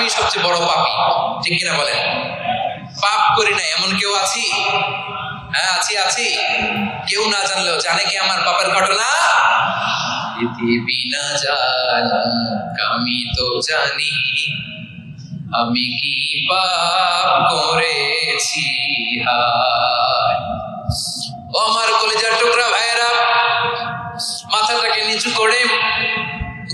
আমি সবচেয়ে বড় পাপী। ঠিক কিনা বলেন? পাপ করি না, এমন কেউ আছি? হ্যাঁ আছি আছি। কেউ না জানলেও জানে কি আমার পাপের ঘটনা? আমি তো জানি। আমি কি পাপ করেছি? ও আমার কলেজার টুকরা ভাইয়েরা, মাথাটাকে নিচু করে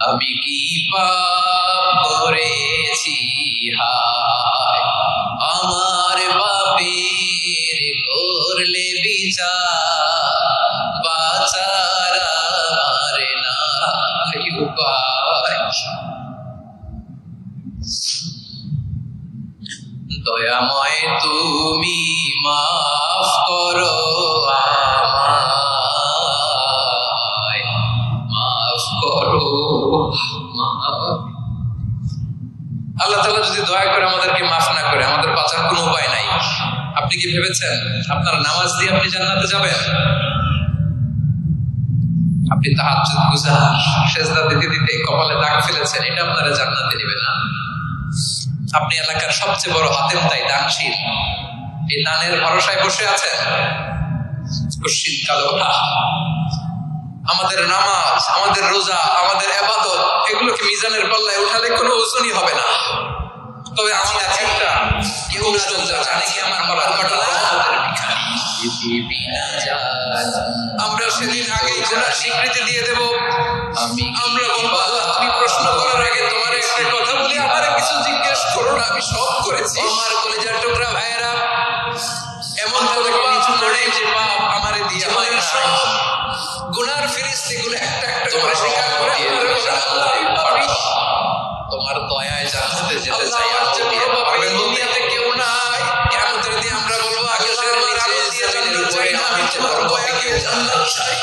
আমি কি পাপ করেছি হায়, আমার বাপের করলে বিচার, বাচার আমার নাই দয়াময় তুমি মাফ করো। যদি দয়া করে আমাদেরকে মাফ না করে, আমাদের বাঁচার কোনো উপায় নাই। আপনি কি ভেবেছেন আপনার নামাজ দিয়ে আপনি জান্নাতে যাবেন? আপনি তাহাজ্জুদ গুজার সেজদা দিতে দিতে কপালে দাগ ফেলেছেন, এটা আপনারা জান্নাতে না। আপনি এলাকার সবচেয়ে বড় তাই দানশীল। এই দানের ভরসায় বসে আছেন? কুশ্চিত কালো না আমাদের নামাজ, আমাদের রোজা, আমাদের আবাদত এগুলোকে মিজানের পাল্লায় উঠালে কোনো ওজনই হবে না। তবে আমি আছি একটা কেউ না জানলে জানে কি আমার মরার ঘটনা আমরা সেদিন আগেই গুনার স্বীকৃতি দিয়ে দেব আমি আমরা বলব আল্লাহ তুমি প্রশ্ন করার আগে তোমার একটা কথা বলি আমার কিছু জিজ্ঞেস করো না আমি সব করেছি। আমার কলেজার টুকরা ভাইয়েরা এমন করে কিছু করে যে বাপ আমারে দিয়ে হয় না। গুনার ফিরিস্তি গুলো একটা একটা করে নিচে জমিনের আমি তোমার দয়াকে জান্নাত চাই।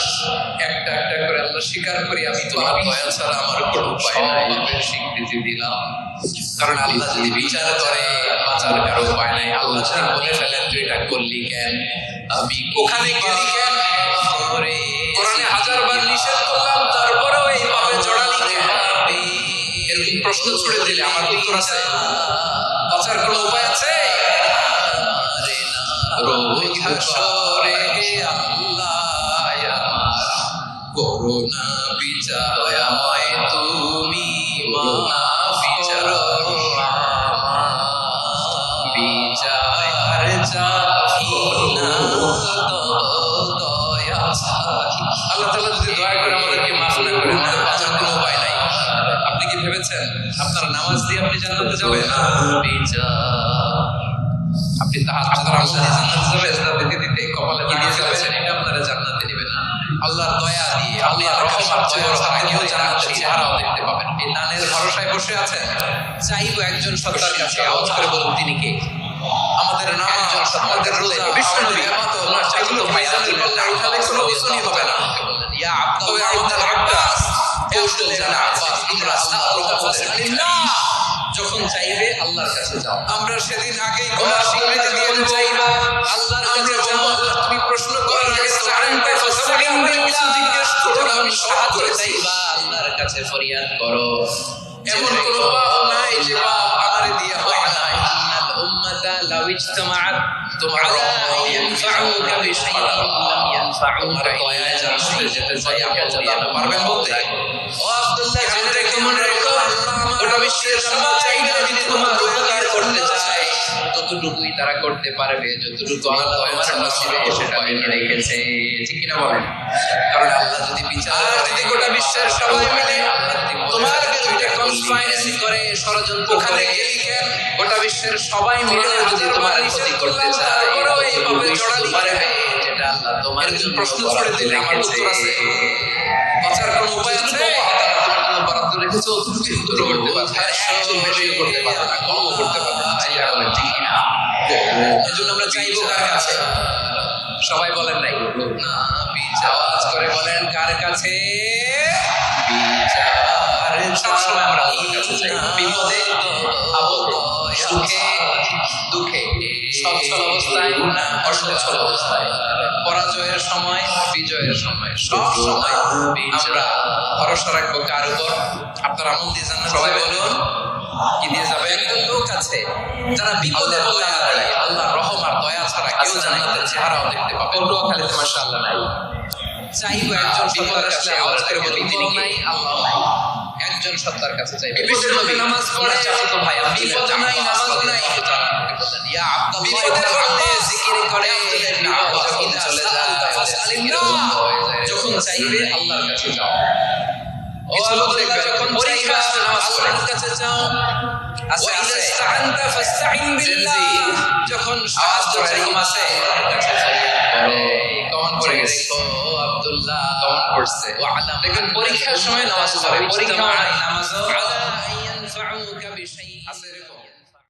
একটা একটা করে আল্লাহ স্বীকার করি আমি তোমার দয়া ছাড়া আমার কোনো উপায় নাই। স্বীকৃতি দিলাম। কারণ আল্লাহ যদি বিচার করে বাঁচার কারও উপায় নাই। আল্লাহ যদি বলে ফেলেন তুই এটা করলি কেন? আমি ওখানে গেলি কেন? কোরআনে হাজার বার নিষেধ করলাম তারপরেও এই পাপে জড়ালি কেন? এরকম প্রশ্ন ছুড়ে দিলে আমার উত্তর আছে? বাঁচার কোনো উপায় আছে? রোজ হাসরে আল্লাহ করুণা বিচার দয়াময় তুমি করো বিচার চাহি না দয়া আল্লাহ যদি দয়া করে আমাদেরকে মাফ না বাঁচার কোনো উপায় নাই। আপনি কি ভেবেছেন আপনার নামাজ দিয়ে আপনি জান্নাতে যাবেন? আপনি তাহাজ্জুদ আমল দিয়ে জান্নাতে যাবেন সেজদা দিতে দিতে কপালে কি দিয়ে এটা আপনারা জান্নাতে নেবে না। আল্লাহর দয়া দিয়ে আল্লাহর রহমত ছাড়া কেউ জান্নাতের চেহারাও দেখতে পাবেন। এই দানের ভরসায় বসে আছেন। চাইব একজন সত্তার কাছে আওয়াজ করে বলুন তিনি কে? আমাদের নামাজ আমাদের রোজা বিশ্বনবী। মাইজানের পাল্লায় উঠালে কোনো ওজনই হবে না ইয়া আমাদের আব্বাস কৌশল আব্বাস আমরা যখন চাইবে আল্লাহর কাছে যাও। আমরা সেদিন আগেই গুনাহ স্বীকৃতি দিয়ে চাইবা আল্লাহর কাছে যাও। তুমি প্রশ্ন করার আগে কথা বলি কিছু জিজ্ঞেস করো আমি করে চাইবা আল্লাহর কাছে ফরিয়াদ করো। এমন কোন পাপ নাই যে পাপ আমারে দিয়ে হয় নাই। আন্নাল উম্মাতা লাউ ইজতামাআত। ইয়ানফাউকা দয়ায় জান্নাতে যেতে চাই আপনি যেতে পারবেন বলতে? ও আব্দুল্লাহ জেনে রেখো মনে রেখো। গোটা বিশ্বের সবাই যদি তোমার উপকার করতে চায় ততটুকুই তারা করতে পারবে যতটুকু আল্লাহ তোমার নসিবে সেটা লিখে রেখেছে। ঠিক কিনা বলেন? কারণ আল্লাহ যদি বিচার যদি গোটা বিশ্বের সবাই মিলে তোমার বিরুদ্ধে কনস্পাইরেসি করে ষড়যন্ত্র করে গেলি কেন গোটা বিশ্বের সবাই মিলে যদি তোমার ক্ষতি করতে চায় ততটুকুই শুধু পারবে যেটা আল্লাহ তোমার জন্য প্রশ্ন ছড়ে দিলে আমার উত্তর আছে। বাঁচার কোনো উপায় আছে? তোমার জন্য বরাদ্দ রেখেছে উত্তর করতে পারবে একজন বেশি করতে পারবে না কমও করতে পারবে না। দিয়া বলেন ঠিক কিনা। এজন্য আমরা চাইব কার কাছে? সবাই বলেন নাই। না আওয়াজ করে বলেন কার কাছে? সবসময় আমরা আল্লাহর কাছে চাই বিপদে আপদে সুখে সচ্ছল অবস্থায় অসচ্ছল অবস্থায়? পরাজয়ের সময় বিজয়ের সময়? সব সময় আমরা ভরসা রাখব কার উপর? আপনার আমল দিয়ে জান্নাত সবাই বলুন। কি দিয়ে যাবে একজন লোক আছে যারা বিপদে দয়া করে আল্লাহ রহম আর দয়া ছাড়া কেউ জান্নাতের চেহারাও দেখতে পাবে পটুয়াখালীতে মাশাআল্লাহ নাই। চাইব একজন বিপদ আসলে আওয়াজ করে বলি তিনি নাই আল্লাহ একজন সত্তার কাছে চাই বিপদের নবী নামাজ পড়ে চাচাতো ভাই বিপদ নাই নামাজ নাই। ইয়া আব্দুল্লাহ ইবনে আব্বাস। জিকির করে যখন চলে যায় যখন চাইবে আল্লাহর কাছে যাও। ও আল্লাহ যখন পরীক্ষা আল্লাহর কাছে যাও। আছে আছে। ইস্তাআনতা ফাস্তাইন বিল্লাহ। যখন সাহায্য চাইবে আছে কমন পড়ে গেছে। দেখো আব্দুল্লাহ কমন পড়ছে। দেখুন পরীক্ষার সময় নামাজ পড়ে। পরীক্ষা নাই